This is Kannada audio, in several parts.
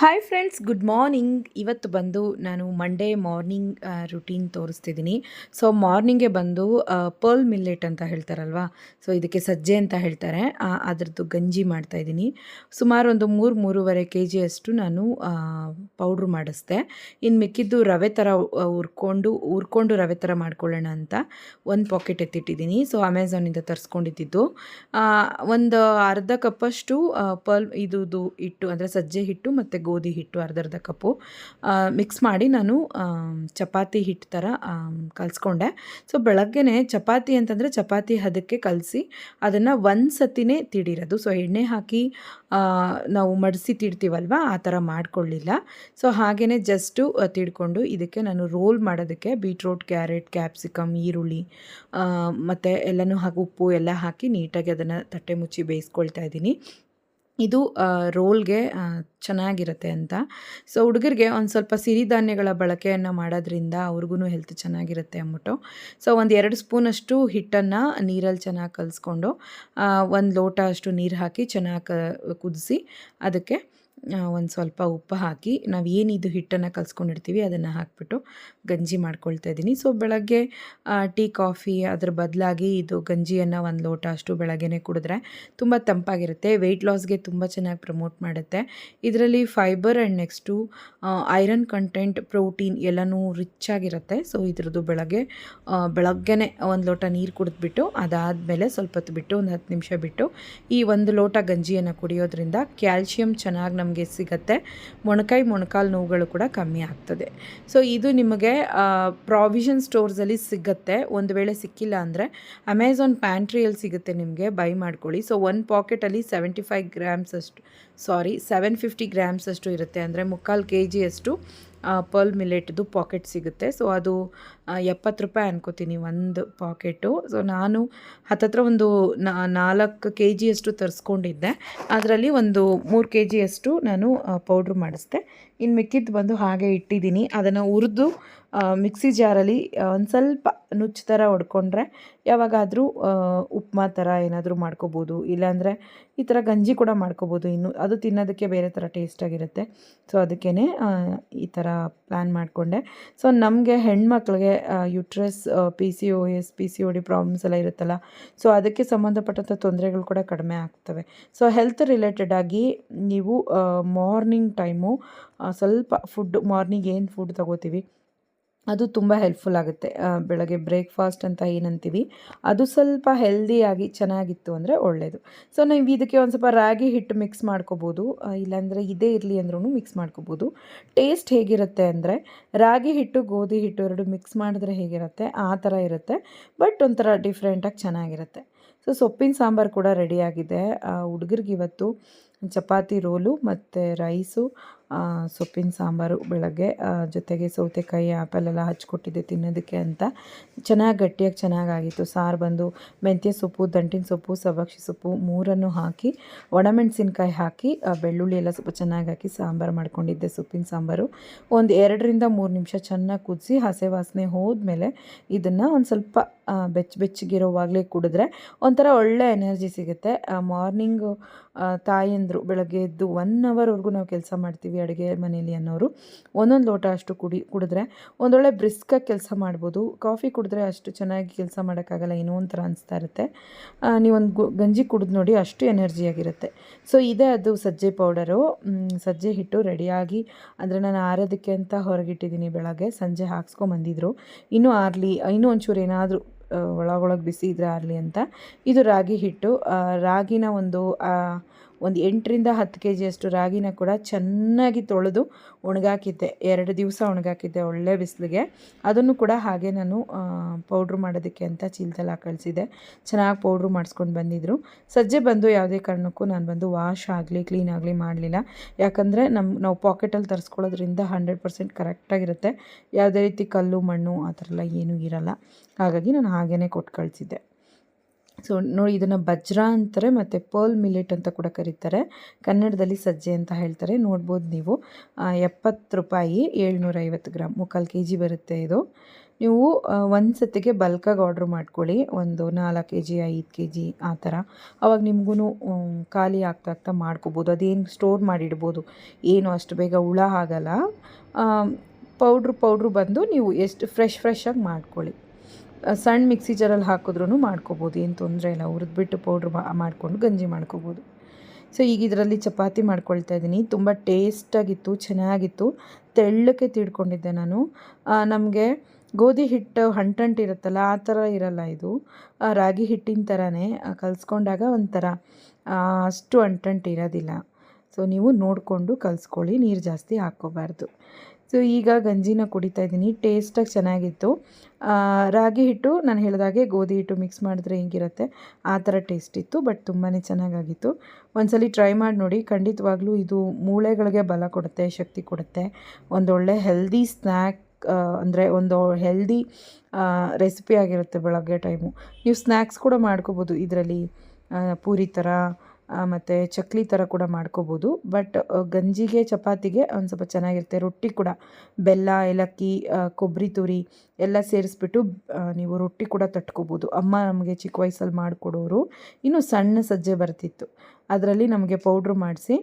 ಹಾಯ್ ಫ್ರೆಂಡ್ಸ್ ಗುಡ್ ಮಾರ್ನಿಂಗ್ ಇವತ್ತು ಬಂದು ನಾನು ಮಂಡೇ ಮಾರ್ನಿಂಗ್ ರುಟೀನ್ ತೋರಿಸ್ತಿದ್ದೀನಿ. ಸೊ ಮಾರ್ನಿಂಗೆ ಬಂದು ಪರ್ಲ್ ಮಿಲ್ಲೆಟ್ ಅಂತ ಹೇಳ್ತಾರಲ್ವಾ? ಸೊ ಇದಕ್ಕೆ ಸಜ್ಜೆ ಅಂತ ಹೇಳ್ತಾರೆ. ಅದರದ್ದು ಗಂಜಿ ಮಾಡ್ತಾಯಿದ್ದೀನಿ ಸುಮಾರು ಒಂದು ಮೂರು, ಮೂರುವರೆ ಕೆ ಜಿಯಷ್ಟು ನಾನು ಪೌಡ್ರ್ ಮಾಡಿಸ್ದೆ. ಇನ್ನು ಮಿಕ್ಕಿದ್ದು ರವೆ ಥರ ಉರ್ಕೊಂಡು ಹುರ್ಕೊಂಡು ಹುರ್ಕೊಂಡು ರವೆ ಥರ ಮಾಡ್ಕೊಳ್ಳೋಣ ಅಂತ ಒಂದು ಪಾಕೆಟ್ ಎತ್ತಿಟ್ಟಿದ್ದೀನಿ. ಸೊ ಅಮೆಝಾನಿಂದ ತರಿಸ್ಕೊಂಡಿದ್ದು. ಒಂದು ಅರ್ಧ ಕಪ್ಪಷ್ಟು ಪರ್ಲ್ ಇದುದು ಹಿಟ್ಟು, ಅಂದರೆ ಸಜ್ಜೆ ಹಿಟ್ಟು ಮತ್ತು ಗೋಧಿ ಹಿಟ್ಟು, ಅರ್ಧರ್ಧ ಅರ್ಧ ಕಪ್ಪು ಮಿಕ್ಸ್ ಮಾಡಿ ನಾನು ಚಪಾತಿ ಹಿಟ್ಟು ಥರ ಕಲಿಸ್ಕೊಂಡೆ. ಸೊ ಬೆಳಗ್ಗೆನೇ ಚಪಾತಿ ಅಂತಂದರೆ ಚಪಾತಿ ಹದಕ್ಕೆ ಕಲಸಿ ಅದನ್ನು ಒಂದು ಸತಿನೇ ತಿಡಿರೋದು. ಸೊ ಎಣ್ಣೆ ಹಾಕಿ ನಾವು ಮಡಿಸಿ ತಿಡ್ತೀವಲ್ವ, ಆ ಥರ ಮಾಡಿಕೊಳ್ಳಿಲ್ಲ. ಸೊ ಹಾಗೆಯೇ ಜಸ್ಟು ತಿಡ್ಕೊಂಡು ಇದಕ್ಕೆ ನಾನು ರೋಲ್ ಮಾಡೋದಕ್ಕೆ ಬೀಟ್ರೋಟ್ ಕ್ಯಾರೆಟ್ ಕ್ಯಾಪ್ಸಿಕಮ್ ಈರುಳ್ಳಿ ಮತ್ತು ಎಲ್ಲನೂ ಹಾಕಿ ಉಪ್ಪು ಎಲ್ಲ ಹಾಕಿ ನೀಟಾಗಿ ಅದನ್ನು ತಟ್ಟೆ ಮುಚ್ಚಿ ಬೇಯಿಸ್ಕೊಳ್ತಾ ಇದ್ದೀನಿ. ಇದು ರೋಲ್ಗೆ ಚೆನ್ನಾಗಿರುತ್ತೆ ಅಂತ. ಸೊ, ಹುಡುಗರಿಗೆ ಒಂದು ಸ್ವಲ್ಪ ಸಿರಿಧಾನ್ಯಗಳ ಬಳಕೆಯನ್ನು ಮಾಡೋದ್ರಿಂದ ಅವ್ರಿಗೂ ಹೆಲ್ತ್ ಚೆನ್ನಾಗಿರುತ್ತೆ ಅಂದ್ಬಿಟ್ಟು. ಸೊ, ಒಂದು ಎರಡು ಸ್ಪೂನಷ್ಟು ಹಿಟ್ಟನ್ನು ನೀರಲ್ಲಿ ಚೆನ್ನಾಗಿ ಕಲಿಸ್ಕೊಂಡು ಒಂದು ಲೋಟ ಅಷ್ಟು ನೀರು ಹಾಕಿ ಚೆನ್ನಾಗಿ ಕುದಿಸಿ ಅದಕ್ಕೆ ಒಂದು ಸ್ವಲ್ಪ ಉಪ್ಪು ಹಾಕಿ ನಾವು ಏನಿದು ಹಿಟ್ಟನ್ನು ಕಲಿಸ್ಕೊಂಡಿರ್ತೀವಿ ಅದನ್ನು ಹಾಕಿಬಿಟ್ಟು ಗಂಜಿ ಮಾಡ್ಕೊಳ್ತಾ ಇದ್ದೀನಿ ಸೊ ಬೆಳಗ್ಗೆ ಟೀ, ಕಾಫಿ ಅದ್ರ ಬದಲಾಗಿ ಇದು ಗಂಜಿಯನ್ನು ಒಂದು ಲೋಟ ಅಷ್ಟು ಬೆಳಗ್ಗೆ ಕುಡಿದ್ರೆ ತುಂಬ ತಂಪಾಗಿರುತ್ತೆ. ವೆಯ್ಟ್ ಲಾಸ್ಗೆ ತುಂಬ ಚೆನ್ನಾಗಿ ಪ್ರಮೋಟ್ ಮಾಡುತ್ತೆ. ಇದರಲ್ಲಿ fibre and next iron content protein ಎಲ್ಲನೂ ರಿಚ್ ಆಗಿರುತ್ತೆ. ಸೊ ಇದ್ರದ್ದು ಬೆಳಗ್ಗೆ ಬೆಳಗ್ಗೆ ಬೆಳಗ್ಗೆನೇ ಒಂದು ಲೋಟ ನೀರು ಕುಡಿದ್ಬಿಟ್ಟು ಅದಾದಮೇಲೆ ಸ್ವಲ್ಪ ಹೊತ್ತು ಬಿಟ್ಟು ಒಂದು ಹತ್ತು ನಿಮಿಷ ಬಿಟ್ಟು ಈ ಒಂದು ಲೋಟ ಗಂಜಿಯನ್ನು ಕುಡಿಯೋದ್ರಿಂದ ಕ್ಯಾಲ್ಶಿಯಂ ಚೆನ್ನಾಗಿ ನಮಗೆ ಸಿಗತ್ತೆ. ಮೊಣಕೈ ಮೊಣಕಾಲು ನೋವುಗಳು ಕೂಡ ಕಮ್ಮಿ ಆಗ್ತದೆ. ಸೊ ಇದು ನಿಮಗೆ ಪ್ರಾವಿಷನ್ ಸ್ಟೋರ್ಸಲ್ಲಿ ಸಿಗುತ್ತೆ. ಒಂದು ವೇಳೆ ಸಿಕ್ಕಿಲ್ಲ ಅಂದರೆ ಅಮೆಝಾನ್ ಪ್ಯಾಂಟ್ರಿಯಲ್ಲಿ ಸಿಗುತ್ತೆ ನಿಮಗೆ. ಬೈ ಮಾಡ್ಕೊಳ್ಳಿ. ಸೊ ಒಂದು ಪಾಕೆಟಲ್ಲಿ ಸೆವೆಂಟಿ ಫೈವ್ ಗ್ರಾಮ್ಸ್ ಅಷ್ಟು ಸಾರಿ ಸೆವೆನ್ ಫಿಫ್ಟಿ ಗ್ರಾಮ್ಸ್ ಅಷ್ಟು ಇರುತ್ತೆ. ಅಂದರೆ ಮುಕ್ಕಾಲು ಕೆ ಜಿಯಷ್ಟು ಪರ್ಲ್ ಮಿಲೆಟ್ದು ಪಾಕೆಟ್ ಸಿಗುತ್ತೆ. ಸೊ ಅದು ಎಪ್ಪತ್ತು ರೂಪಾಯಿ ಅನ್ಕೋತೀನಿ ಒಂದು ಪಾಕೆಟು. ಸೊ ನಾನು ಹತ್ತತ್ರ ಒಂದು ನಾಲ್ಕು ಕೆ ಜಿಯಷ್ಟು ತರಿಸ್ಕೊಂಡಿದ್ದೆ. ಅದರಲ್ಲಿ ಒಂದು ಮೂರು ಕೆ ಜಿಯಷ್ಟು ನಾನು ಪೌಡ್ರ್ ಮಾಡಿಸ್ದೆ. ಇನ್ನು ಮಿಕ್ಕಿದ್ದು ಬಂದು ಹಾಗೆ ಇಟ್ಟಿದ್ದೀನಿ. ಅದನ್ನು ಹುರಿದು ಮಿಕ್ಸಿ ಜಾರಲ್ಲಿ ಒಂದು ಸ್ವಲ್ಪ ನುಚ್ಚು ಥರ ಹೊಡ್ಕೊಂಡ್ರೆ ಯಾವಾಗಾದರೂ ಉಪ್ಮಾ ಥರ ಏನಾದರೂ ಮಾಡ್ಕೋಬೋದು. ಇಲ್ಲಾಂದರೆ ಈ ಥರ ಗಂಜಿ ಕೂಡ ಮಾಡ್ಕೋಬೋದು ಇನ್ನು. ಅದು ತಿನ್ನೋದಕ್ಕೆ ಬೇರೆ ಥರ ಟೇಸ್ಟಾಗಿರುತ್ತೆ ಸೊ ಅದಕ್ಕೇ ಈ ಥರ ಪ್ಲ್ಯಾನ್ ಮಾಡಿಕೊಂಡೆ. ಸೊ ನಮಗೆ ಹೆಣ್ಮಕ್ಳಿಗೆ uterus P C O S P C O D problems ಎಲ್ಲ ಇರುತ್ತಲ್ಲ ಸೊ ಅದಕ್ಕೆ ಸಂಬಂಧಪಟ್ಟಂಥ ತೊಂದರೆಗಳು ಕೂಡ ಕಡಿಮೆ ಆಗ್ತವೆ. ಸೊ ಹೆಲ್ತ್ ರಿಲೇಟೆಡ್ ಆಗಿ ನೀವು ಮಾರ್ನಿಂಗ್ ಟೈಮು ಸ್ವಲ್ಪ ಫುಡ್ ಮಾರ್ನಿಂಗ್ ಏನು ಫುಡ್ ತಗೋತೀವಿ? ಅದು ತುಂಬ ಹೆಲ್ಪ್ಫುಲ್ ಆಗುತ್ತೆ. ಬೆಳಗ್ಗೆ ಬ್ರೇಕ್ಫಾಸ್ಟ್ ಅಂತ ಏನಂತೀವಿ, ಅದು ಸ್ವಲ್ಪ ಹೆಲ್ದಿಯಾಗಿ ಚೆನ್ನಾಗಿತ್ತು ಅಂದರೆ ಒಳ್ಳೆಯದು ಸೊ ನೀವು ಇದಕ್ಕೆ ಒಂದು ಸ್ವಲ್ಪ ರಾಗಿ ಹಿಟ್ಟು ಮಿಕ್ಸ್ ಮಾಡ್ಕೋಬೋದು. ಇಲ್ಲಾಂದರೆ ಇದೇ ಇರಲಿ ಅಂದ್ರೂ ಮಿಕ್ಸ್ ಮಾಡ್ಕೋಬೋದು. ಟೇಸ್ಟ್ ಹೇಗಿರುತ್ತೆ ಅಂದರೆ, ರಾಗಿ ಹಿಟ್ಟು, ಗೋಧಿ ಹಿಟ್ಟು ಎರಡು ಮಿಕ್ಸ್ ಮಾಡಿದ್ರೆ ಹೇಗಿರುತ್ತೆ, ಆ ಥರ ಇರುತ್ತೆ. ಬಟ್ ಒಂಥರ ಡಿಫ್ರೆಂಟಾಗಿ ಚೆನ್ನಾಗಿರುತ್ತೆ. ಸೊ ಸೊಪ್ಪಿನ ಸಾಂಬಾರು ಕೂಡ ರೆಡಿಯಾಗಿದೆ ಹುಡುಗರಿಗೆ ಇವತ್ತು ಚಪಾತಿ ರೋಲು ಮತ್ತು ರೈಸು ಸೊಪ್ಪಿನ ಸಾಂಬಾರು ಬೆಳಗ್ಗೆ ಜೊತೆಗೆ ಸೌತೆಕಾಯಿ ಆ್ಯಪಲ್ ಎಲ್ಲ ಹಚ್ಕೊಟ್ಟಿದ್ದೆ ತಿನ್ನೋದಕ್ಕೆ ಅಂತ. ಚೆನ್ನಾಗಿ, ಗಟ್ಟಿಯಾಗಿ ಚೆನ್ನಾಗಾಗಿತ್ತು. ಸಾರು ಬಂದು ಮೆಂತ್ಯ ಸೊಪ್ಪು, ದಂಟಿನ ಸೊಪ್ಪು ಸಬಕ್ಷಿ ಸೊಪ್ಪು ಮೂರನ್ನು ಹಾಕಿ, ಒಣಮೆಣಸಿನ್ಕಾಯಿ ಹಾಕಿ ಬೆಳ್ಳುಳ್ಳಿ ಎಲ್ಲ ಸ್ವಲ್ಪ ಚೆನ್ನಾಗಿ ಹಾಕಿ ಸಾಂಬಾರು ಮಾಡ್ಕೊಂಡಿದ್ದೆ ಸೊಪ್ಪಿನ ಸಾಂಬಾರು. ಒಂದು ಎರಡರಿಂದ ಮೂರು ನಿಮಿಷ ಚೆನ್ನಾಗಿ ಕುದಿಸಿ ಹಸೆ ವಾಸನೆ ಹೋದ್ಮೇಲೆ ಇದನ್ನು ಒಂದು ಸ್ವಲ್ಪ ಬೆಚ್ಚ ಬೆಚ್ಚಗಿರೋವಾಗಲೇ ಕುಡಿದ್ರೆ ಒಂಥರ ಒಳ್ಳೆ ಎನರ್ಜಿ ಸಿಗುತ್ತೆ. ಮಾರ್ನಿಂಗು ತಾಯಂದರು ಬೆಳಗ್ಗೆ ಎದ್ದು ಒನ್ ಅವರ್ವರೆಗೂ ನಾವು ಕೆಲಸ ಮಾಡ್ತೀವಿ. ಅಡುಗೆ ಮನೆಯಲ್ಲಿ ಅನ್ನೋರು ಒಂದೊಂದು ಲೋಟ ಅಷ್ಟು ಕುಡಿ ಕುಡಿದ್ರೆ ಒಂದೊಳ್ಳೆ ಬ್ರಿಸ್ಕಾಗಿ ಕೆಲಸ ಮಾಡ್ಬೋದು. ಕಾಫಿ ಕುಡಿದ್ರೆ ಅಷ್ಟು ಚೆನ್ನಾಗಿ ಕೆಲಸ ಮಾಡೋಕ್ಕಾಗಲ್ಲ, ಏನೋ ಒಂಥರ ಅನಿಸ್ತಾ ಇರುತ್ತೆ. ನೀವೊಂದು ಗಂಜಿ ಕುಡಿದು ನೋಡಿ ಅಷ್ಟು ಎನರ್ಜಿಯಾಗಿರುತ್ತೆ ಸೊ, ಇದೇ ಅದು ಸಜ್ಜೆ ಪೌಡರು. ಸಜ್ಜೆ ಹಿಟ್ಟು ರೆಡಿಯಾಗಿ ಅಂದರೆ ನಾನು ಆರೋದಕ್ಕೆ ಅಂತ ಹೊರಗಿಟ್ಟಿದ್ದೀನಿ ಬೆಳಗ್ಗೆ. ಸಂಜೆ ಹಾಕ್ಸ್ಕೊಂಬಂದಿದ್ರು. ಇನ್ನೂ ಆರಲಿ, ಇನ್ನೂ ಒಂಚೂರು ಏನಾದರೂ ಒಳಗೊಳಗೆ ಬಿಸಿ ಇದ್ರೆ ಆರಲಿ ಅಂತ. ಇದು ರಾಗಿ ಹಿಟ್ಟು. ರಾಗಿನ ಒಂದು ಒಂದು ಎಂಟರಿಂದ ಹತ್ತು ಕೆ ಜಿಯಷ್ಟು ರಾಗಿನ ಕೂಡ ಚೆನ್ನಾಗಿ ತೊಳೆದು ಒಣಗಾಕಿದ್ದೆ. ಎರಡು ದಿವಸ ಒಣಗಾಕಿದ್ದೆ ಒಳ್ಳೆ ಬಿಸಿಲಿಗೆ. ಅದನ್ನು ಕೂಡ ಹಾಗೆ ನಾನು ಪೌಡ್ರ್ ಮಾಡೋದಕ್ಕೆ ಅಂತ ಚೀಲದಲ್ಲಿ ಕಳಿಸಿದೆ ಚೆನ್ನಾಗಿ ಪೌಡ್ರು ಮಾಡಿಸ್ಕೊಂಡು ಬಂದಿದ್ದರು ಸಜ್ಜೆ ಬಂದು ಯಾವುದೇ ಕಾರಣಕ್ಕೂ ನಾನು ಬಂದು ವಾಶ್ ಆಗಲಿ ಕ್ಲೀನ್ ಆಗಲಿ ಮಾಡಲಿಲ್ಲ. ಯಾಕಂದರೆ ನಮ್ಮ ನಾವು ಪಾಕೆಟಲ್ಲಿ ತರಿಸ್ಕೊಳ್ಳೋದ್ರಿಂದ ಹಂಡ್ರೆಡ್ ಪರ್ಸೆಂಟ್ ಕರೆಕ್ಟಾಗಿರುತ್ತೆ ಯಾವುದೇ ರೀತಿ ಕಲ್ಲು, ಮಣ್ಣು ಆ ಥರ ಏನೂ ಇರಲ್ಲ. ಹಾಗಾಗಿ ನಾನು ಹಾಗೇ ಕೊಟ್ಟು ಕಳಿಸಿದ್ದೆ. ಸೊ ನೋಡಿ ಇದನ್ನು ಬಜ್ರ ಅಂತಾರೆ ಮತ್ತು ಪರ್ಲ್ ಮಿಲೆಟ್ ಅಂತ ಕೂಡ ಕರೀತಾರೆ. ಕನ್ನಡದಲ್ಲಿ ಸಜ್ಜೆ ಅಂತ ಹೇಳ್ತಾರೆ. ನೋಡ್ಬೋದು ನೀವು. ಎಪ್ಪತ್ತು ರೂಪಾಯಿ ಏಳ್ನೂರೈವತ್ತು ಗ್ರಾಮ್ ಮುಕ್ಕಾಲು ಕೆ ಜಿ ಬರುತ್ತೆ ಇದು. ನೀವು ಒಂದು ಸತಿಗೆ ಬಲ್ಕಾಗಿ ಆರ್ಡ್ರ್ ಮಾಡ್ಕೊಳ್ಳಿ. ಒಂದು ನಾಲ್ಕು ಕೆ ಜಿ ಐದು ಕೆ ಜಿ ಆ ಥರ. ಅವಾಗ ನಿಮಗೂ ಖಾಲಿ ಆಗ್ತಾ ಆಗ್ತಾ ಮಾಡ್ಕೋಬೋದು. ಅದೇನು ಸ್ಟೋರ್ ಮಾಡಿಡ್ಬೋದು. ಏನು ಅಷ್ಟು ಬೇಗ ಹುಳ ಆಗಲ್ಲ. ಪೌಡ್ರು ಪೌಡ್ರು ಬಂದು ನೀವು ಎಷ್ಟು ಫ್ರೆಶ್ ಫ್ರೆಶ್ಶಾಗಿ ಮಾಡ್ಕೊಳ್ಳಿ. ಸಣ್ಣ ಮಿಕ್ಸಿ ಜಾರಲ್ಲಿ ಹಾಕಿದ್ರೂ ಮಾಡ್ಕೋಬೋದು. ಏನು ತೊಂದರೆ ಇಲ್ಲ. ಹುರಿದ್ಬಿಟ್ಟು ಪೌಡ್ರ್ ಮಾಡಿಕೊಂಡು ಗಂಜಿ ಮಾಡ್ಕೋಬೋದು. ಸೊ ಈಗ ಇದರಲ್ಲಿ ಚಪಾತಿ ಮಾಡ್ಕೊಳ್ತಾ ಇದ್ದೀನಿ. ತುಂಬ ಟೇಸ್ಟಾಗಿತ್ತು ಚೆನ್ನಾಗಿತ್ತು. ತೆಳ್ಳಕ್ಕೆ ತಿಡ್ಕೊಂಡಿದ್ದೆ ನಾನು. ನಮಗೆ ಗೋಧಿ ಹಿಟ್ಟು ಅಂಟಂಟಿರುತ್ತಲ್ಲ ಆ ಥರ ಇರಲ್ಲ ಇದು. ರಾಗಿ ಹಿಟ್ಟಿನ ಥರನೇ ಕಲಿಸ್ಕೊಂಡಾಗ ಒಂಥರ ಅಷ್ಟು ಅಂಟಂಟು ಇರೋದಿಲ್ಲ. ಸೊ ನೀವು ನೋಡಿಕೊಂಡು ಕಲಿಸ್ಕೊಳ್ಳಿ. ನೀರು ಜಾಸ್ತಿ ಹಾಕ್ಕೋಬಾರ್ದು. ಸೊ, ಈಗ ಗಂಜಿನ ಕುಡಿತಾ ಇದ್ದೀನಿ. ಟೇಸ್ಟಾಗಿ ಚೆನ್ನಾಗಿತ್ತು. ರಾಗಿ ಹಿಟ್ಟು ನಾನು ಹೇಳಿದಾಗೆ ಗೋಧಿ ಹಿಟ್ಟು ಮಿಕ್ಸ್ ಮಾಡಿದ್ರೆ ಹಿಂಗಿರುತ್ತೆ. ಆ ಥರ ಟೇಸ್ಟ್ ಇತ್ತು ಬಟ್ ತುಂಬಾ ಚೆನ್ನಾಗಾಗಿತ್ತು. ಒಂದ್ಸಲಿ ಟ್ರೈ ಮಾಡಿ ನೋಡಿ. ಖಂಡಿತವಾಗ್ಲೂ ಇದು ಮೂಳೆಗಳಿಗೆ ಬಲ ಕೊಡುತ್ತೆ, ಶಕ್ತಿ ಕೊಡುತ್ತೆ. ಒಂದೊಳ್ಳೆ ಹೆಲ್ದಿ ಸ್ನ್ಯಾಕ್ ಅಂದರೆ ಒಂದು ಹೆಲ್ದಿ ರೆಸಿಪಿ ಆಗಿರುತ್ತೆ ಬೆಳಗ್ಗೆ ಟೈಮು ನೀವು ಸ್ನ್ಯಾಕ್ಸ್ ಕೂಡ ಮಾಡ್ಕೋಬೋದು ಇದರಲ್ಲಿ. ಪೂರಿ ಥರ ಮತ್ತು ಚಕ್ಲಿ ಥರ ಕೂಡ ಮಾಡ್ಕೋಬೋದು. ಬಟ್ ಗಂಜಿಗೆ, ಚಪಾತಿಗೆ ಒಂದು ಸ್ವಲ್ಪ ಚೆನ್ನಾಗಿರುತ್ತೆ. ರೊಟ್ಟಿ ಕೂಡ ಬೆಲ್ಲ, ಏಲಕ್ಕಿ ಕೊಬ್ಬರಿ ತುರಿ ಎಲ್ಲ ಸೇರಿಸ್ಬಿಟ್ಟು ನೀವು ರೊಟ್ಟಿ ಕೂಡ ತಟ್ಕೋಬೋದು. ಅಮ್ಮ ನಮಗೆ ಚಿಕ್ಕ ವಯಸ್ಸಲ್ಲಿ ಮಾಡಿಕೊಡೋರು. ಇನ್ನು ಸಣ್ಣ ಸಜ್ಜೆ ಬರ್ತಿತ್ತು. ಅದರಲ್ಲಿ ನಮಗೆ ಪೌಡ್ರ್ ಮಾಡಿಸಿ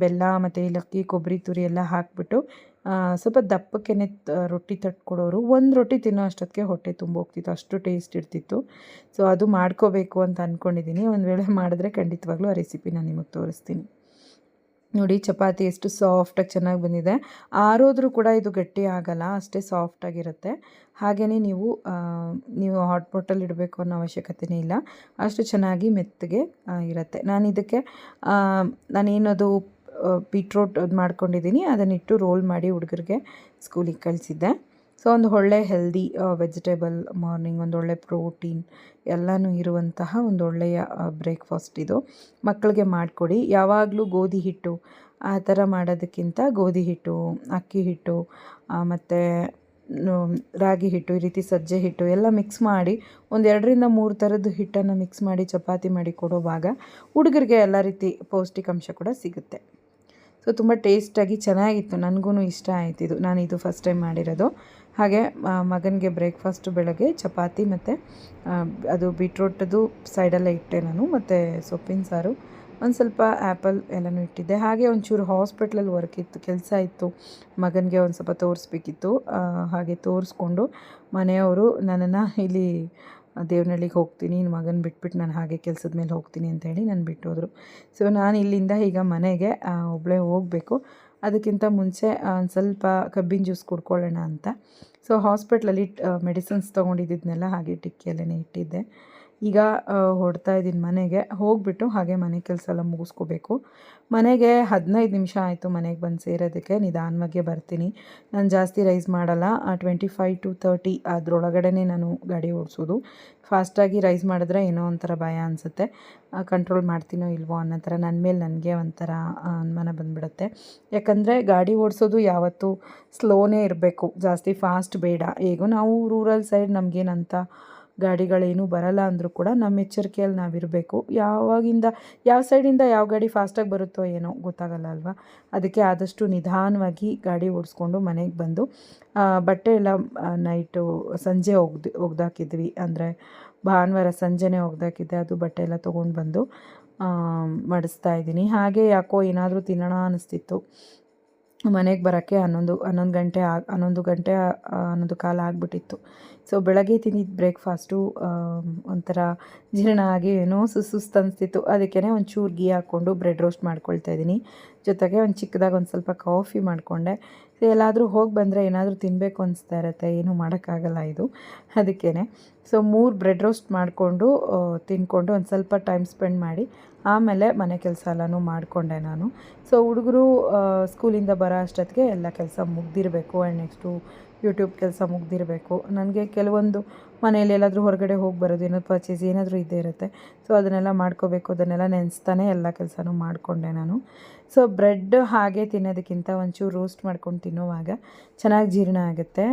ಬೆಲ್ಲ ಮತ್ತು ಏಲಕ್ಕಿ ಕೊಬ್ಬರಿ ತುರಿ ಎಲ್ಲ ಹಾಕಿಬಿಟ್ಟು ಸ್ವಲ್ಪ ದಪ್ಪಕ್ಕೆ ರೊಟ್ಟಿ ತಟ್ಕೊಡೋರು. ಒಂದು ರೊಟ್ಟಿ ತಿನ್ನೋ ಅಷ್ಟೊತ್ತಿಗೆ ಹೊಟ್ಟೆ ತುಂಬ ಹೋಗ್ತಿತ್ತು. ಅಷ್ಟು ಟೇಸ್ಟ್ ಇರ್ತಿತ್ತು. ಸೊ ಅದು ಮಾಡ್ಕೋಬೇಕು ಅಂತ ಅಂದ್ಕೊಂಡಿದ್ದೀನಿ ಒಂದು ವೇಳೆ ಮಾಡಿದ್ರೆ ಖಂಡಿತವಾಗ್ಲೂ ಆ ರೆಸಿಪಿ ನಾನು ನಿಮಗೆ ತೋರಿಸ್ತೀನಿ. ನೋಡಿ, ಚಪಾತಿ ಎಷ್ಟು ಸಾಫ್ಟಾಗಿ ಚೆನ್ನಾಗಿ ಬಂದಿದೆ. ಆರೋದ್ರೂ ಕೂಡ ಇದು ಗಟ್ಟಿ ಆಗಲ್ಲ, ಅಷ್ಟೇ ಸಾಫ್ಟಾಗಿರುತ್ತೆ ಹಾಗೆಯೇ ನೀವು ನೀವು ಹಾಟ್ ಪಾಟಲ್ಲಿ ಇಡಬೇಕು ಅನ್ನೋ ಅವಶ್ಯಕತೆಯೇ ಇಲ್ಲ. ಅಷ್ಟು ಚೆನ್ನಾಗಿ ಮೆತ್ತಗೆ ಇರುತ್ತೆ. ನಾನು ಇದಕ್ಕೆ ನಾನೇನದು ಬೀಟ್ರೋಟ್ ಅದು ಮಾಡ್ಕೊಂಡಿದ್ದೀನಿ. ಅದನ್ನಿಟ್ಟು ರೋಲ್ ಮಾಡಿ ಹುಡುಗರಿಗೆ ಸ್ಕೂಲಿಗೆ ಕಳಿಸಿದ್ದೆ. ಸೊ, ಒಂದು ಒಳ್ಳೆ ಹೆಲ್ದಿ ವೆಜಿಟೇಬಲ್ ಮಾರ್ನಿಂಗ್, ಒಂದು ಒಳ್ಳೆ ಪ್ರೋಟೀನ್ ಎಲ್ಲನೂ ಇರುವಂತಹ ಒಂದು ಒಳ್ಳೆಯ ಬ್ರೇಕ್ಫಾಸ್ಟ್ ಇದು. ಮಕ್ಕಳಿಗೆ ಮಾಡಿಕೊಡಿ. ಯಾವಾಗಲೂ ಗೋಧಿ ಹಿಟ್ಟು, ಆ ಥರ ಮಾಡೋದಕ್ಕಿಂತ ಗೋಧಿ ಹಿಟ್ಟು, ಅಕ್ಕಿ ಹಿಟ್ಟು ಮತ್ತು ರಾಗಿ ಹಿಟ್ಟು, ಈ ರೀತಿ ಸಜ್ಜೆ ಹಿಟ್ಟು ಎಲ್ಲ ಮಿಕ್ಸ್ ಮಾಡಿ ಒಂದು ಎರಡರಿಂದ ಮೂರು ಥರದ ಹಿಟ್ಟನ್ನು ಮಿಕ್ಸ್ ಮಾಡಿ ಚಪಾತಿ ಮಾಡಿ ಕೊಡುವಾಗ ಹುಡುಗರಿಗೆ ಎಲ್ಲ ರೀತಿ ಪೌಷ್ಟಿಕಾಂಶ ಕೂಡ ಸಿಗುತ್ತೆ. ಸೊ, ತುಂಬ ಟೇಸ್ಟಾಗಿ ಚೆನ್ನಾಗಿತ್ತು. ನನಗೂ ಇಷ್ಟ ಆಯ್ತು ಇದು. ನಾನು ಇದು ಫಸ್ಟ್ ಟೈಮ್ ಮಾಡಿರೋದು. ಹಾಗೆ ಮಗನಿಗೆ ಬ್ರೇಕ್ಫಾಸ್ಟು ಬೆಳಗ್ಗೆ, ಚಪಾತಿ ಮತ್ತು ಅದು ಬೀಟ್ರೋಟದು ಸೈಡಲ್ಲೇ ಇಟ್ಟೆ ನಾನು. ಮತ್ತು ಸೊಪ್ಪಿನ ಸಾರು, ಒಂದು ಸ್ವಲ್ಪ ಆ್ಯಪಲ್ ಎಲ್ಲನೂ ಇಟ್ಟಿದ್ದೆ. ಹಾಗೆ ಒಂಚೂರು ಹಾಸ್ಪಿಟ್ಲಲ್ಲಿ ವರ್ಕ್ ಇತ್ತು, ಕೆಲಸ ಇತ್ತು. ಮಗನಿಗೆ ಒಂದು ಸ್ವಲ್ಪ ತೋರಿಸ್ಬೇಕಿತ್ತು. ಹಾಗೆ ತೋರಿಸ್ಕೊಂಡು ಮನೆಯವರು ನನ್ನನ್ನು ಇಲ್ಲಿ ದೇವನಹಳ್ಳಿಗೆ ಹೋಗ್ತೀನಿ, ನಿನ್ನ ಮಗನ ಬಿಟ್ಬಿಟ್ಟು ನಾನು ಹಾಗೆ ಕೆಲಸದ ಮೇಲೆ ಹೋಗ್ತೀನಿ ಅಂತ ಹೇಳಿ ನಾನು ಬಿಟ್ಟೋದ್ರು. ಸೊ ನಾನು ಇಲ್ಲಿಂದ ಈಗ ಮನೆಗೆ ಒಬ್ಬಳೇ ಹೋಗಬೇಕು. ಅದಕ್ಕಿಂತ ಮುಂಚೆ ಒಂದು ಸ್ವಲ್ಪ ಕಬ್ಬಿನ ಜ್ಯೂಸ್ ಕುಡ್ಕೊಳ್ಳೋಣ ಅಂತ. ಸೊ ಹಾಸ್ಪಿಟ್ಲಲ್ಲಿ ಮೆಡಿಸಿನ್ಸ್ ತೊಗೊಂಡಿದ್ದನ್ನೆಲ್ಲ ಹಾಗೆ ಟಿಕ್ಕಿಯಲ್ಲೇ ಇಟ್ಟಿದ್ದೆ. ಈಗ ಹೊಡ್ತಾ ಇದ್ದೀನಿ ಮನೆಗೆ. ಹೋಗ್ಬಿಟ್ಟು ಹಾಗೆ ಮನೆ ಕೆಲಸ ಎಲ್ಲ ಮುಗಿಸ್ಕೋಬೇಕು. ಮನೆಗೆ ಹದಿನೈದು ನಿಮಿಷ ಆಯಿತು ಮನೆಗೆ ಬಂದು ಸೇರೋದಕ್ಕೆ. ನಿಧಾನವಾಗಿ ಬರ್ತೀನಿ. ನಾನು ಜಾಸ್ತಿ ರೈಸ್ ಮಾಡಲ್ಲ. ಟ್ವೆಂಟಿ ಫೈವ್ ಟು ತರ್ಟಿ ಅದರೊಳಗಡೆ ನಾನು ಗಾಡಿ ಓಡಿಸೋದು. ಫಾಸ್ಟಾಗಿ ರೈಸ್ ಮಾಡಿದ್ರೆ ಏನೋ ಒಂಥರ ಭಯ ಅನಿಸುತ್ತೆ. ಕಂಟ್ರೋಲ್ ಮಾಡ್ತೀನೋ ಇಲ್ವೋ ಅನ್ನೋ ಥರ ನನ್ನ ಮೇಲೆ ನನಗೆ ಒಂಥರ ಅನುಮಾನ ಬಂದುಬಿಡುತ್ತೆ. ಯಾಕಂದರೆ ಗಾಡಿ ಓಡಿಸೋದು ಯಾವತ್ತೂ ಸ್ಲೋನೇ ಇರಬೇಕು. ಜಾಸ್ತಿ ಫಾಸ್ಟ್ ಬೇಡ. ಹೇಗೋ ನಾವು ರೂರಲ್ ಸೈಡ್ ನಮಗೇನಂತ ಗಾಡಿಗಳೇನೂ ಬರಲ್ಲ ಅಂದರೂ ಕೂಡ ನಮ್ಮ ಎಚ್ಚರಿಕೆಯಲ್ಲಿ ನಾವಿರಬೇಕು. ಯಾವಾಗಿಂದ, ಯಾವ ಸೈಡಿಂದ ಯಾವ ಗಾಡಿ ಫಾಸ್ಟಾಗಿ ಬರುತ್ತೋ ಏನೋ ಗೊತ್ತಾಗಲ್ಲ ಅಲ್ವಾ? ಅದಕ್ಕೆ ಆದಷ್ಟು ನಿಧಾನವಾಗಿ ಗಾಡಿ ಓಡಿಸ್ಕೊಂಡು ಮನೆಗೆ ಬಂದು ಬಟ್ಟೆ ಎಲ್ಲ ನೈಟು ಸಂಜೆ ಒಗ್ದು ಒಗ್ದಾಕಿದ್ವಿ ಅಂದರೆ ಭಾನುವಾರ ಸಂಜೆನೇ ಒಗ್ದಾಕಿದ್ದೆ ಅದು ಬಟ್ಟೆ ಎಲ್ಲ ತೊಗೊಂಡು ಬಂದು ಮಡಿಸ್ತಾ ಇದ್ದೀನಿ. ಹಾಗೆ ಯಾಕೋ ಏನಾದರೂ ತಿನ್ನೋಣ ಅನ್ನಿಸ್ತಿತ್ತು ಮನೆಗೆ ಬರೋಕ್ಕೆ ಹನ್ನೊಂದು ಹನ್ನೊಂದು ಗಂಟೆ ಆ ಹನ್ನೊಂದು ಗಂಟೆ ಹನ್ನೊಂದು ಕಾಲ ಆಗಿಬಿಟ್ಟಿತ್ತು. ಸೊ ಬೆಳಗ್ಗೆ ತಿಂದಿದ್ದು ಬ್ರೇಕ್ಫಾಸ್ಟು ಒಂಥರ ಜೀರ್ಣ ಆಗಿ ಏನೋ ಸುಸ್ತು ಅನಿಸ್ತಿತ್ತು. ಅದಕ್ಕೇ ಒಂಚೂರು ಗೀ ಹಾಕ್ಕೊಂಡು ಬ್ರೆಡ್ ರೋಸ್ಟ್ ಮಾಡ್ಕೊಳ್ತಾ ಇದ್ದೀನಿ. ಜೊತೆಗೆ ಒಂದು ಚಿಕ್ಕದಾಗಿ ಒಂದು ಸ್ವಲ್ಪ ಕಾಫಿ ಮಾಡಿಕೊಂಡೆ. ಎಲ್ಲಾದರೂ ಹೋಗಿ ಬಂದರೆ ಏನಾದರೂ ತಿನ್ನಬೇಕು ಅನಿಸ್ತಾ ಇರುತ್ತೆ. ಏನೂ ಮಾಡೋಕ್ಕಾಗಲ್ಲ ಇದು. ಅದಕ್ಕೇ ಸೊ ಮೂರು ಬ್ರೆಡ್ ರೋಸ್ಟ್ ಮಾಡಿಕೊಂಡು ತಿಂದ್ಕೊಂಡು ಒಂದು ಸ್ವಲ್ಪ ಟೈಮ್ ಸ್ಪೆಂಡ್ ಮಾಡಿ, ಆಮೇಲೆ ಮನೆ ಕೆಲಸ ಎಲ್ಲನೂ ಮಾಡಿಕೊಂಡೆ ನಾನು. ಸೊ ಹುಡುಗರು ಸ್ಕೂಲಿಂದ ಬರೋ ಅಷ್ಟೊತ್ತಿಗೆ ಎಲ್ಲ ಕೆಲಸ ಮುಗ್ದಿರಬೇಕು. ಆ್ಯಂಡ್ ನೆಕ್ಸ್ಟು ಯೂಟ್ಯೂಬ್ ಕೆಲಸ ಮುಗ್ದಿರಬೇಕು. ನನಗೆ ಕೆಲವೊಂದು ಮನೇಲಿ ಎಲ್ಲಾದರೂ ಹೊರಗಡೆ ಹೋಗಿ ಬರೋದು ಏನೋ ಪರ್ಚೇಸ್ ಏನಾದರೂ ಇದ್ದೇ ಇರುತ್ತೆ. ಸೊ ಅದನ್ನೆಲ್ಲ ಮಾಡ್ಕೋಬೇಕು, ಅದನ್ನೆಲ್ಲ ನೆನೆಸ್ತಾನೆ ಎಲ್ಲ ಕೆಲಸನೂ ಮಾಡಿಕೊಂಡೆ ನಾನು. ಸೊ ಬ್ರೆಡ್ ಹಾಗೆ ತಿನ್ನೋದಕ್ಕಿಂತ ಒಂಚೂರು ರೋಸ್ಟ್ ಮಾಡ್ಕೊಂಡು ತಿನ್ನುವಾಗ ಚೆನ್ನಾಗಿ ಜೀರ್ಣ ಆಗುತ್ತೆ.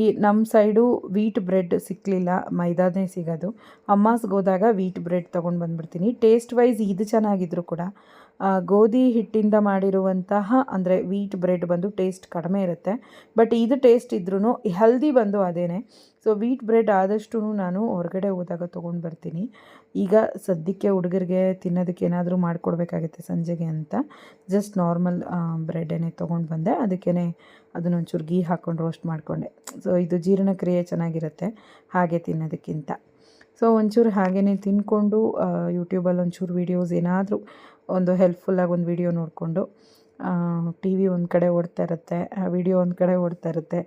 ಈ ನಮ್ಮ ಸೈಡು ವೀಟ್ ಬ್ರೆಡ್ ಸಿಕ್ಕಲಿಲ್ಲ ಮೈದಾನೇ ಸಿಗೋದು. ಅಮ್ಮಾಸ್ಗೆ ಹೋದಾಗ ವೀಟ್ ಬ್ರೆಡ್ ತೊಗೊಂಡು ಬಂದುಬಿಡ್ತೀನಿ. ಟೇಸ್ಟ್ ವೈಸ್ ಇದು ಚೆನ್ನಾಗಿದ್ರು ಕೂಡ. ಗೋಧಿ ಹಿಟ್ಟಿಂದ ಮಾಡಿರುವಂತಹ, ಅಂದರೆ ವೀಟ್ ಬ್ರೆಡ್ ಬಂದು ಟೇಸ್ಟ್ ಕಡಿಮೆ ಇರುತ್ತೆ. ಬಟ್ ಇದು ಟೇಸ್ಟ್ ಇದ್ರೂ ಹೆಲ್ದಿ ಬಂದು ಅದೇನೆ. ಸೊ ವೀಟ್ ಬ್ರೆಡ್ ಆದಷ್ಟು ನಾನು ಹೊರಗಡೆ ಹೋದಾಗ ತೊಗೊಂಡು ಬರ್ತೀನಿ. ಈಗ ಸದ್ಯಕ್ಕೆ ಹುಡುಗರಿಗೆ ತಿನ್ನೋದಕ್ಕೆ ಏನಾದರೂ ಮಾಡಿಕೊಡ್ಬೇಕಾಗುತ್ತೆ ಸಂಜೆಗೆ ಅಂತ. ಜಸ್ಟ್ ನಾರ್ಮಲ್ ಬ್ರೆಡ್ಡೇ ತೊಗೊಂಡು ಬಂದೆ. ಅದಕ್ಕೇ ಅದನ್ನೊಂಚೂರು ಗೀ ಹಾಕ್ಕೊಂಡು ರೋಸ್ಟ್ ಮಾಡಿಕೊಂಡೆ. ಸೊ ಇದು ಜೀರ್ಣಕ್ರಿಯೆ ಚೆನ್ನಾಗಿರುತ್ತೆ ಹಾಗೆ ತಿನ್ನೋದಕ್ಕಿಂತ. ಸೊ ಒಂಚೂರು ಹಾಗೇ ತಿಂದ್ಕೊಂಡು ಯೂಟ್ಯೂಬಲ್ಲಿ ಒಂಚೂರು ವೀಡಿಯೋಸ್ ಏನಾದರೂ ಒಂದು ಹೆಲ್ಪ್ಫುಲ್ಲಾಗಿ ಒಂದು ವೀಡಿಯೋ ನೋಡಿಕೊಂಡು ಟಿ ವಿ ಒಂದು ಕಡೆ ಓಡ್ತಾ ಇರುತ್ತೆ ವಿಡಿಯೋ ಒಂದು ಕಡೆ ಓಡ್ತಾ ಇರುತ್ತೆ.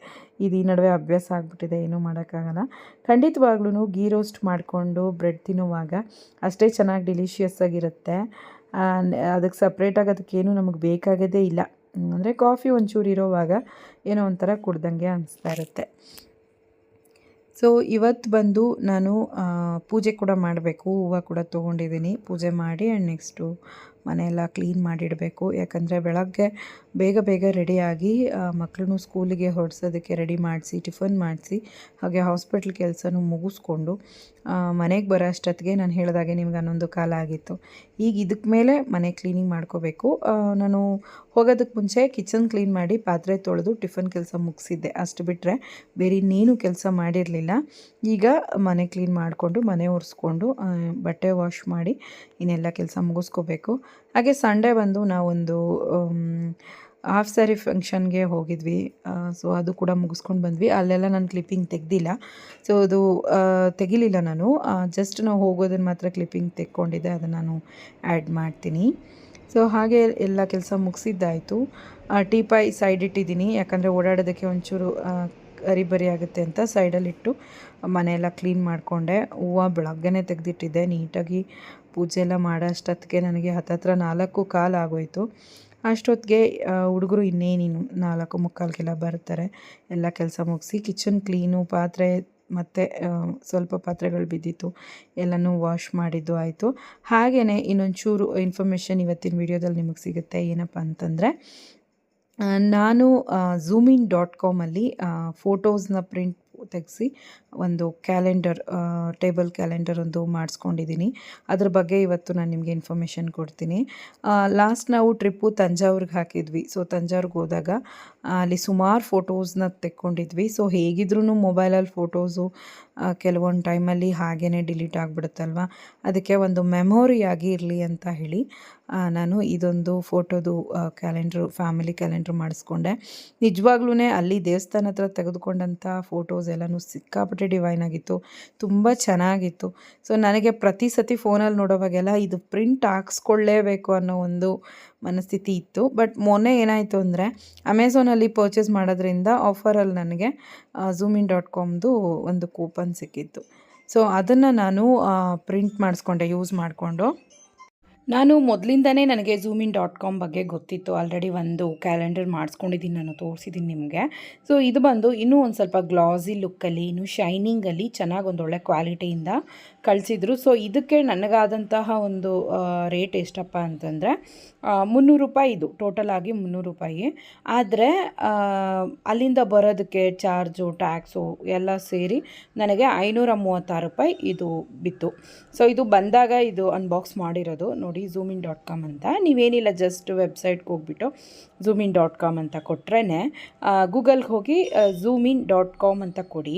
ಇದು ಈ ನಡುವೆ ಅಭ್ಯಾಸ ಆಗಿಬಿಟ್ಟಿದೆ, ಏನೂ ಮಾಡೋಕ್ಕಾಗಲ್ಲ. ಖಂಡಿತವಾಗ್ಲೂ ಗೀ ರೋಸ್ಟ್ ಮಾಡಿಕೊಂಡು ಬ್ರೆಡ್ ತಿನ್ನುವಾಗ ಅಷ್ಟೇ ಚೆನ್ನಾಗಿ ಡಿಲಿಷಿಯಸ್ ಆಗಿರುತ್ತೆ. ಅದಕ್ಕೆ ಸಪ್ರೇಟಾಗಿ ಅದಕ್ಕೇನು ನಮಗೆ ಬೇಕಾಗೋದೇ ಇಲ್ಲ. ಅಂದರೆ ಕಾಫಿ ಒಂಚೂರು ಇರೋವಾಗ ಏನೋ ಒಂಥರ ಕುಡ್ದಂಗೆ ಅನಿಸ್ತಾ ಇರುತ್ತೆ. ಸೊ ಇವತ್ತು ಬಂದು ನಾನು ಪೂಜೆ ಕೂಡ ಮಾಡಬೇಕು, ಹೂವು ಕೂಡ ತೊಗೊಂಡಿದ್ದೀನಿ. ಪೂಜೆ ಮಾಡಿ ಆ್ಯಂಡ್ ನೆಕ್ಸ್ಟು ಮನೆಯೆಲ್ಲ ಕ್ಲೀನ್ ಮಾಡಿಡಬೇಕು. ಯಾಕಂದರೆ ಬೆಳಗ್ಗೆ ಬೇಗ ಬೇಗ ರೆಡಿಯಾಗಿ ಮಕ್ಕಳನ್ನು ಸ್ಕೂಲಿಗೆ ಹೊರಡ್ಸೋದಕ್ಕೆ ರೆಡಿ ಮಾಡಿಸಿ ಟಿಫನ್ ಮಾಡಿಸಿ, ಹಾಗೆ ಹಾಸ್ಪಿಟ್ಲ್ ಕೆಲಸನೂ ಮುಗಿಸ್ಕೊಂಡು ಮನೆಗೆ ಬರೋ ಅಷ್ಟೊತ್ತಿಗೆ ನಾನು ಹೇಳಿದಾಗೆ ನಿಮ್ಗೆ ಹನ್ನೊಂದು ಕಾಲ ಆಗಿತ್ತು. ಈಗ ಇದಕ್ಕೆ ಮೇಲೆ ಮನೆ ಕ್ಲೀನಿಂಗ್ ಮಾಡ್ಕೋಬೇಕು. ನಾನು ಹೋಗೋದಕ್ಕೆ ಮುಂಚೆ ಕಿಚನ್ ಕ್ಲೀನ್ ಮಾಡಿ ಪಾತ್ರೆ ತೊಳೆದು ಟಿಫನ್ ಕೆಲಸ ಮುಗಿಸಿದ್ದೆ. ಅಷ್ಟು ಬಿಟ್ಟರೆ ಬೇರೆ ಇನ್ನೇನು ಕೆಲಸ ಮಾಡಿರಲಿಲ್ಲ. ಈಗ ಮನೆ ಕ್ಲೀನ್ ಮಾಡಿಕೊಂಡು ಮನೆ ಒರೆಸ್ಕೊಂಡು ಬಟ್ಟೆ ವಾಶ್ ಮಾಡಿ, ಇನ್ನೆಲ್ಲ ಕೆಲಸ ಮುಗಿಸ್ಕೋಬೇಕು. ಹಾಗೆ ಸಂಡೇ ಬಂದು ನಾವೊಂದು ಹಾಫ್ ಸ್ಯಾರಿ ಫಂಕ್ಷನ್ಗೆ ಹೋಗಿದ್ವಿ. ಸೊ ಅದು ಕೂಡ ಮುಗಿಸ್ಕೊಂಡು ಬಂದ್ವಿ. ಅಲ್ಲೆಲ್ಲ ನಾನು ಕ್ಲಿಪ್ಪಿಂಗ್ ತೆಗ್ದಿಲ್ಲ. ಸೊ ಅದು ತೆಗಿಲಿಲ್ಲ ನಾನು. ಜಸ್ಟ್ ನಾವು ಹೋಗೋದನ್ನು ಮಾತ್ರ ಕ್ಲಿಪ್ಪಿಂಗ್ ತೆಕ್ಕೊಂಡಿದ್ದೆ. ಅದನ್ನು ನಾನು ಆ್ಯಡ್ ಮಾಡ್ತೀನಿ. ಸೊ ಹಾಗೆ ಎಲ್ಲ ಕೆಲಸ ಮುಗಿಸಿದ್ದಾಯಿತು. ಟೀಪಾಯ್ ಸೈಡ್ ಇಟ್ಟಿದ್ದೀನಿ. ಯಾಕಂದರೆ ಓಡಾಡೋದಕ್ಕೆ ಒಂಚೂರು ಅರಿಬರಿ ಆಗುತ್ತೆ ಅಂತ ಸೈಡಲ್ಲಿಟ್ಟು ಮನೆಯೆಲ್ಲ ಕ್ಲೀನ್ ಮಾಡಿಕೊಂಡೆ. ಹೂವು ಬೆಳಗ್ಗೆನೇ ತೆಗೆದಿಟ್ಟಿದ್ದೆ. ನೀಟಾಗಿ ಪೂಜೆ ಎಲ್ಲ ಮಾಡೋ ಅಷ್ಟೊತ್ತಿಗೆ ನನಗೆ ಹತ್ತತ್ರ ನಾಲ್ಕು ಕಾಲು ಆಗೋಯಿತು. ಅಷ್ಟೊತ್ತಿಗೆ ಹುಡುಗರು ಇನ್ನೇನಿನ್ನು ನಾಲ್ಕು ಮುಕ್ಕಾಲ್ಗೆಲ್ಲ ಬರ್ತಾರೆ. ಎಲ್ಲ ಕೆಲಸ ಮುಗಿಸಿ ಕಿಚನ್ ಕ್ಲೀನು ಪಾತ್ರೆ ಮತ್ತು ಸ್ವಲ್ಪ ಪಾತ್ರೆಗಳು ಬಿದ್ದಿತ್ತು. ಎಲ್ಲನೂ ವಾಶ್ ಮಾಡಿದ್ದು ಆಯಿತು. ಹಾಗೆಯೇ ಇನ್ನೊಂಚೂರು ಇನ್ಫಾರ್ಮೇಷನ್ ಇವತ್ತಿನ ವಿಡಿಯೋದಲ್ಲಿ ನಿಮಗೆ ಸಿಗುತ್ತೆ. ಏನಪ್ಪ ಅಂತಂದರೆ ನಾನು ಝೂಮಿನ್ ಡಾಟ್ ಕಾಮಲ್ಲಿ ಫೋಟೋಸ್ನ ಪ್ರಿಂಟ್ ತೆಗೆಸಿ ಒಂದು ಕ್ಯಾಲೆಂಡರ್ ಟೇಬಲ್ ಕ್ಯಾಲೆಂಡರ್ ಒಂದು ಮಾಡಿಸ್ಕೊಂಡಿದ್ದೀನಿ. ಅದ್ರ ಬಗ್ಗೆ ಇವತ್ತು ನಾನು ನಿಮಗೆ ಇನ್ಫಾರ್ಮೇಷನ್ ಕೊಡ್ತೀನಿ. ಲಾಸ್ಟ್ ನಾವು ಟ್ರಿಪ್ಪು ತಂಜಾವೂರಿಗೆ ಹಾಕಿದ್ವಿ. ಸೊ ತಂಜಾವ್ರಿಗೆ ಹೋದಾಗ ಅಲ್ಲಿ ಸುಮಾರು ಫೋಟೋಸ್ನ ತೆಕ್ಕೊಂಡಿದ್ವಿ. ಸೊ ಹೇಗಿದ್ರೂ ಮೊಬೈಲಲ್ಲಿ ಫೋಟೋಸು ಕೆಲವೊಂದು ಟೈಮಲ್ಲಿ ಹಾಗೇ ಡಿಲೀಟ್ ಆಗಿಬಿಡುತ್ತಲ್ವ? ಅದಕ್ಕೆ ಒಂದು ಮೆಮೊರಿಯಾಗಿ ಇರಲಿ ಅಂತ ಹೇಳಿ ನಾನು ಇದೊಂದು ಫೋಟೋದು ಕ್ಯಾಲೆಂಡ್ರು ಫ್ಯಾಮಿಲಿ ಕ್ಯಾಲೆಂಡ್ರ್ ಮಾಡಿಸ್ಕೊಂಡೆ. ನಿಜವಾಗ್ಲೂ ಅಲ್ಲಿ ದೇವಸ್ಥಾನ ಹತ್ರ ತೆಗೆದುಕೊಂಡಂಥ ಫೋಟೋಸ್ ಎಲ್ಲನೂ ಸಿಕ್ಕಾಪಟ್ಟೆ ಡಿವೈನ್ ಆಗಿತ್ತು. ತುಂಬ ಚೆನ್ನಾಗಿತ್ತು. ಸೊ ನನಗೆ ಪ್ರತಿ ಸತಿ ಫೋನಲ್ಲಿ ನೋಡೋವಾಗೆಲ್ಲ ಇದು ಪ್ರಿಂಟ್ ಹಾಕ್ಸ್ಕೊಳ್ಳೇಬೇಕು ಅನ್ನೋ ಒಂದು ಮನಸ್ಥಿತಿ ಇತ್ತು. ಬಟ್ ಮೊನ್ನೆ ಏನಾಯಿತು ಅಂದರೆ ಅಮೆಝಾನಲ್ಲಿ ಪರ್ಚೇಸ್ ಮಾಡೋದ್ರಿಂದ ಆಫರಲ್ಲಿ ನನಗೆ ಝೂಮಿನ್ ಡಾಟ್ ಕಾಮ್ದು ಒಂದು ಕೂಪನ್ ಸಿಕ್ಕಿತ್ತು. ಸೊ ಅದನ್ನು ನಾನು ಪ್ರಿಂಟ್ ಮಾಡಿಸ್ಕೊಂಡೆ ಯೂಸ್ ಮಾಡಿಕೊಂಡು. ನಾನು ಮೊದಲಿಂದನೇ ನನಗೆ ಝೂಮಿನ್ ಡಾಟ್ ಕಾಮ್ ಬಗ್ಗೆ ಗೊತ್ತಿತ್ತು. ಆಲ್ರೆಡಿ ಒಂದು ಕ್ಯಾಲೆಂಡರ್ ಮಾಡಿಸ್ಕೊಂಡಿದ್ದೀನಿ ನಾನು ತೋರಿಸಿದ್ದೀನಿ ನಿಮಗೆ. ಸೊ ಇದು ಬಂದು ಇನ್ನೂ ಒಂದು ಸ್ವಲ್ಪ ಗ್ಲಾಸಿ ಲುಕ್ಕಲ್ಲಿ ಇನ್ನೂ ಶೈನಿಂಗಲ್ಲಿ ಚೆನ್ನಾಗಿ ಒಂದು ಒಳ್ಳೆ ಕ್ವಾಲಿಟಿಯಿಂದ ಕಳಿಸಿದ್ರು. ಸೊ ಇದಕ್ಕೆ ನನಗಾದಂತಹ ಒಂದು ರೇಟ್ ಎಷ್ಟಪ್ಪ ಅಂತಂದರೆ ಮುನ್ನೂರು ರೂಪಾಯಿ ಇದು. ಟೋಟಲ್ ಆಗಿ ಮುನ್ನೂರು ರೂಪಾಯಿ. ಆದರೆ ಅಲ್ಲಿಂದ ಬರೋದಕ್ಕೆ ಚಾರ್ಜು ಟ್ಯಾಕ್ಸು ಎಲ್ಲ ಸೇರಿ ನನಗೆ ಐನೂರ ಮೂವತ್ತಾರು ರೂಪಾಯಿ ಇದು ಬಿತ್ತು. ಸೊ ಇದು ಬಂದಾಗ ಇದು ಅನ್ಬಾಕ್ಸ್ ಮಾಡಿರೋದು. ನೋಡಿ ಝೂಮಿನ್ ಡಾಟ್ ಕಾಮ್ ಅಂತ. ನೀವೇನಿಲ್ಲ ಜಸ್ಟ್ ವೆಬ್ಸೈಟ್ಗೆ ಹೋಗ್ಬಿಟ್ಟು ಝೂಮಿನ್ ಡಾಟ್ ಕಾಮ್ ಅಂತ ಕೊಟ್ರೇ ಗೂಗಲ್ಗೆ ಹೋಗಿ ಝೂಮಿನ್ ಡಾಟ್ ಕಾಮ್ ಅಂತ ಕೊಡಿ.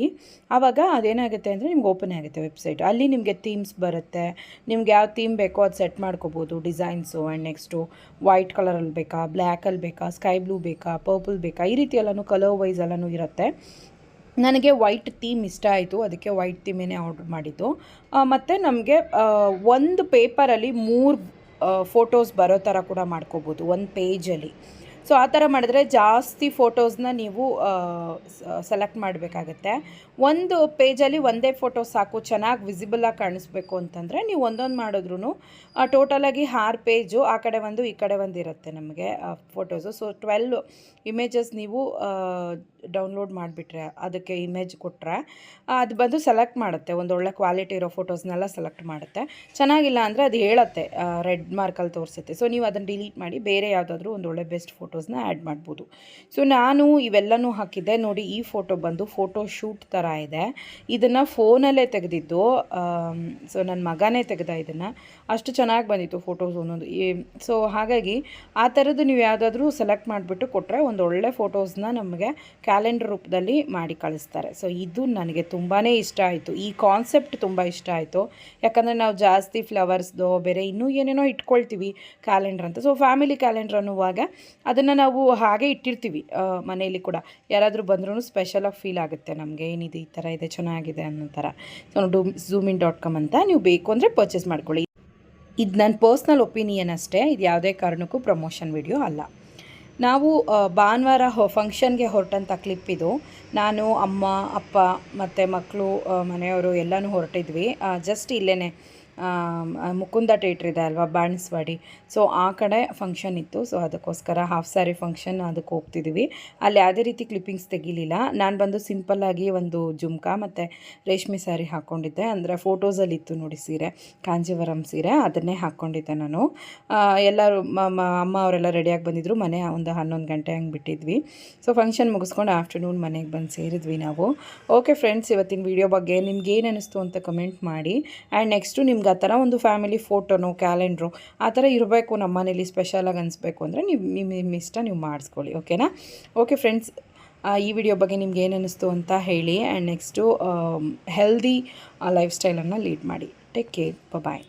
ಆವಾಗ ಅದೇನಾಗುತ್ತೆ ಅಂದರೆ ನಿಮ್ಗೆ ಓಪನ್ ಆಗುತ್ತೆ ವೆಬ್ಸೈಟ್ ಅಲ್ಲಿ ನಿಮಗೆ ಥೀಮ್ಸ್ ಬರುತ್ತೆ. ನಿಮ್ಗೆ ಯಾವ ಥೀಮ್ ಬೇಕೋ ಅದು ಸೆಟ್ ಮಾಡ್ಕೋಬೋದು. ಡಿಸೈನ್ಸು ಆ್ಯಂಡ್ ನೆಕ್ಸ್ಟು ವೈಟ್ ಕಲರಲ್ಲಿ ಬೇಕಾ ಬ್ಲ್ಯಾಕಲ್ಲಿ ಬೇಕಾ ಸ್ಕೈ ಬ್ಲೂ ಬೇಕಾ ಪರ್ಪಲ್ ಬೇಕಾ, ಈ ರೀತಿ ಎಲ್ಲನೂ ಕಲರ್ ವೈಸ್ ಎಲ್ಲನೂ ಇರುತ್ತೆ. ನನಗೆ ವೈಟ್ ಥೀಮ್ ಇಷ್ಟ ಆಯಿತು, ಅದಕ್ಕೆ ವೈಟ್ ಥೀಮೇನೆ ಆರ್ಡ್ರ್ ಮಾಡಿದ್ದು. ಮತ್ತು ನಮಗೆ ಒಂದು ಪೇಪರಲ್ಲಿ ಮೂರು ಫೋಟೋಸ್ ಬರೋ ಥರ ಕೂಡ ಮಾಡ್ಕೋಬೋದು, ಒಂದು ಪೇಜಲ್ಲಿ ಸೊ ಆ ಥರ ಮಾಡಿದ್ರೆ ಜಾಸ್ತಿ ಫೋಟೋಸ್ನ ನೀವು ಸೆಲೆಕ್ಟ್ ಮಾಡಬೇಕಾಗತ್ತೆ. ಒಂದು ಪೇಜಲ್ಲಿ ಒಂದೇ ಫೋಟೋ ಸಾಕು, ಚೆನ್ನಾಗಿ ವಿಸಿಬಲಾಗಿ ಕಾಣಿಸ್ಬೇಕು ಅಂತಂದರೆ ನೀವು ಒಂದೊಂದು ಮಾಡಿದ್ರೂ ಟೋಟಲಾಗಿ ಆರು ಪೇಜು ಆ ಕಡೆ ಒಂದು, ಈ ಕಡೆ ಒಂದು ಇರುತ್ತೆ ನಮಗೆ ಫೋಟೋಸು ಸೊ ಟ್ವೆಲ್ ಇಮೇಜಸ್ ನೀವು ಡೌನ್ಲೋಡ್ ಮಾಡಿಬಿಟ್ರೆ, ಅದಕ್ಕೆ ಇಮೇಜ್ ಕೊಟ್ಟರೆ ಅದು ಬಂದು ಸೆಲೆಕ್ಟ್ ಮಾಡುತ್ತೆ. ಒಂದು ಒಳ್ಳೆ ಕ್ವಾಲಿಟಿ ಇರೋ ಫೋಟೋಸ್ನೆಲ್ಲ ಸೆಲೆಕ್ಟ್ ಮಾಡುತ್ತೆ. ಚೆನ್ನಾಗಿಲ್ಲ ಅಂದರೆ ಅದು ಹೇಳುತ್ತೆ ರೆಡ್ ಮಾರ್ಕಲ್ಲಿ ತೋರಿಸುತ್ತೆ. ಸೊ ನೀವು ಅದನ್ನು ಡಿಲೀಟ್ ಮಾಡಿ ಬೇರೆ ಯಾವುದಾದ್ರೂ ಒಳ್ಳೆ ಬೆಸ್ಟ್ ಫೋಟೋಸ್ನ ಆ್ಯಡ್ ಮಾಡ್ಬೋದು. ಸೊ ನಾನು ಇವೆಲ್ಲನೂ ಹಾಕಿದ್ದೆ. ನೋಡಿ, ಈ ಫೋಟೋ ಬಂದು ಫೋಟೋ ಶೂಟ್ ಥರ ಇದೆ. ಇದನ್ನು ಫೋನಲ್ಲೇ ತೆಗೆದಿದ್ದು ಸೊ ನನ್ನ ಮಗನೇ ತೆಗೆದ ಇದನ್ನು. ಅಷ್ಟು ಚೆನ್ನಾಗಿ ಬಂದಿತ್ತು ಫೋಟೋಸ್ ಒಂದೊಂದು ಸೊ ಹಾಗಾಗಿ ಆ ಥರದ್ದು ನೀವು ಯಾವುದಾದ್ರೂ ಸೆಲೆಕ್ಟ್ ಮಾಡಿಬಿಟ್ಟು ಕೊಟ್ಟರೆ ಒಂದು ಒಳ್ಳೆ ಫೋಟೋಸ್ನ ನಮಗೆ ಕ್ಯಾಲೆಂಡರ್ ರೂಪದಲ್ಲಿ ಮಾಡಿ ಕಳಿಸ್ತಾರೆ. ಸೊ ಇದು ನನಗೆ ತುಂಬಾ ಇಷ್ಟ ಆಯಿತು. ಈ ಕಾನ್ಸೆಪ್ಟ್ ತುಂಬ ಇಷ್ಟ ಆಯಿತು. ಯಾಕಂದರೆ ನಾವು ಜಾಸ್ತಿ ಫ್ಲವರ್ಸ್ದು ಬೇರೆ ಇನ್ನೂ ಏನೇನೋ ಇಟ್ಕೊಳ್ತೀವಿ ಕ್ಯಾಲೆಂಡರ್ ಅಂತ. ಸೊ ಫ್ಯಾಮಿಲಿ ಕ್ಯಾಲೆಂಡರ್ ಅನ್ನುವಾಗ ಅದನ್ನು ನಾವು ಹಾಗೆ ಇಟ್ಟಿರ್ತೀವಿ ಮನೆಯಲ್ಲಿ ಕೂಡ. ಯಾರಾದರೂ ಬಂದ್ರೂ ಸ್ಪೆಷಲಾಗಿ ಫೀಲ್ ಆಗುತ್ತೆ ನಮಗೆ, ಏನಿದೆ ಈ ಥರ ಇದೆ, ಚೆನ್ನಾಗಿದೆ ಅನ್ನೋ ಥರ so do zoomin dot com ಅಂತ ನೀವು ಬೇಕು ಅಂದರೆ ಪರ್ಚೇಸ್ ಮಾಡ್ಕೊಳ್ಳಿ. ಇದು ನನ್ನ ಪರ್ಸ್ನಲ್ ಒಪಿನಿಯನ್ ಅಷ್ಟೇ, ಇದು ಯಾವುದೇ ಕಾರಣಕ್ಕೂ ಪ್ರಮೋಷನ್ ವಿಡಿಯೋ ಅಲ್ಲ. ನಾವು ಭಾನುವಾರ ಫಂಕ್ಷನ್ಗೆ ಹೊರಟಂಥ ಕ್ಲಿಪ್ ಇದು. ನಾನು, ಅಮ್ಮ, ಅಪ್ಪ ಮತ್ತು ಮಕ್ಕಳು ಮನೆಯವರು ಎಲ್ಲನೂ ಹೊರಟಿದ್ವಿ. ಜಸ್ಟ್ ಇಲ್ಲೇ ಮುಕುಂದ ಟೇಟ್ರ್ ಇದೆ ಅಲ್ವಾ, ಬಾಣಸ್ವಾಡಿ. ಸೊ ಆ ಕಡೆ ಫಂಕ್ಷನ್ ಇತ್ತು. ಸೊ ಅದಕ್ಕೋಸ್ಕರ ಹಾಫ್ ಸ್ಯಾರಿ ಫಂಕ್ಷನ್ ಅದಕ್ಕೆ ಹೋಗ್ತಿದ್ದೀವಿ ಅಲ್ಲಿ ಯಾವುದೇ ರೀತಿ ಕ್ಲಿಪ್ಪಿಂಗ್ಸ್ ತೆಗಿಲಿಲ್ಲ. ನಾನು ಬಂದು ಸಿಂಪಲ್ಲಾಗಿ ಒಂದು ಜುಮ್ಕ ಮತ್ತು ರೇಷ್ಮೆ ಸ್ಯಾರಿ ಹಾಕ್ಕೊಂಡಿದ್ದೆ ಅಂದರೆ ಫೋಟೋಸಲ್ಲಿ ಇತ್ತು ನೋಡಿ ಸೀರೆ, ಕಾಂಜೀವರಂ ಸೀರೆ, ಅದನ್ನೇ ಹಾಕ್ಕೊಂಡಿದ್ದೆ ನಾನು. ಎಲ್ಲರೂ ಅಮ್ಮ ಅವರೆಲ್ಲ ರೆಡಿಯಾಗಿ ಬಂದಿದ್ದರು ಮನೆ ಒಂದು ಹನ್ನೊಂದು ಗಂಟೆ ಹಂಗೆ ಬಿಟ್ಟಿದ್ವಿ. ಸೊ ಫಂಕ್ಷನ್ ಮುಗಿಸ್ಕೊಂಡು ಆಫ್ಟರ್ನೂನ್ ಮನೆಗೆ ಬಂದು ಸೇರಿದ್ವಿ ನಾವು. ಓಕೆ ಫ್ರೆಂಡ್ಸ್ ಇವತ್ತಿನ ವಿಡಿಯೋ ಬಗ್ಗೆ ನಿಮ್ಗೆ ಏನು ಅನ್ನಿಸ್ತು ಅಂತ ಕಮೆಂಟ್ ಮಾಡಿ. ಆ್ಯಂಡ್ ನೆಕ್ಸ್ಟು ನಿಮ್ಗೆ ಆ ಥರ ಒಂದು ಫ್ಯಾಮಿಲಿ ಫೋಟೋನೋ, ಕ್ಯಾಲೆಂಡ್ರು, ಆ ಥರ ಇರಬೇಕು ನಮ್ಮ ಮನೇಲಿ ಸ್ಪೆಷಲಾಗಿ ಅನಿಸ್ಬೇಕು ಅಂದರೆ ನೀವು ನಿಮ್ಮ ನಿಮ್ಮ ಇಷ್ಟ ನೀವು ಮಾಡಿಸ್ಕೊಳ್ಳಿ ಓಕೆನಾ ಓಕೆ ಫ್ರೆಂಡ್ಸ್ ಈ ವಿಡಿಯೋ ಬಗ್ಗೆ ನಿಮ್ಗೆ ಏನು ಅನ್ನಿಸ್ತು ಅಂತ ಹೇಳಿ ಆ್ಯಂಡ್ ನೆಕ್ಸ್ಟು ಹೆಲ್ದಿ ಲೈಫ್ ಸ್ಟೈಲನ್ನು ಲೀಡ್ ಮಾಡಿ. Take care bye